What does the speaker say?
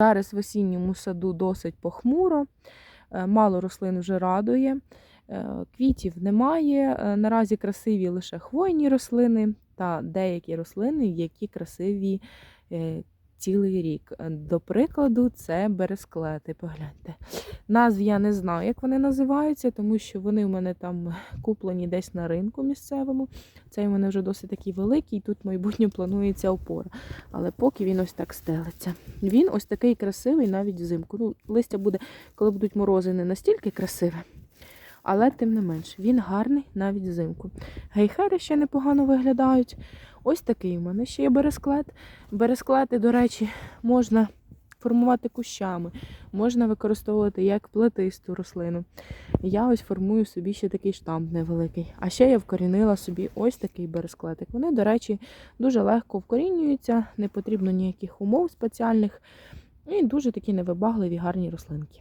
Зараз в осінньому саду досить похмуро, е, мало рослин вже радує, е, квітів немає. е, Наразі красиві лише хвойні рослини та деякі рослини, які красиві цілий рік. Е, До прикладу, це бересклети. Погляньте. Назв я не знаю, як вони називаються, тому що вони в мене там куплені десь на ринку місцевому. Цей у мене вже досить такий великий, тут в планується опора. Але поки він ось так стелиться. Він ось такий красивий навіть взимку. Ну, листя буде, коли будуть морози, не настільки красиве. Але тим не менш, він гарний навіть взимку. Гейхери ще непогано виглядають. Ось такий у мене ще є бересклет. Бересклети, до речі, можна формувати кущами, можна використовувати як плетисту рослину. Я ось формую собі ще такий штамп невеликий. А ще я вкорінила собі ось такий бересклетик. Вони, до речі, дуже легко вкорінюються, не потрібно ніяких умов спеціальних. І дуже такі невибагливі, гарні рослинки.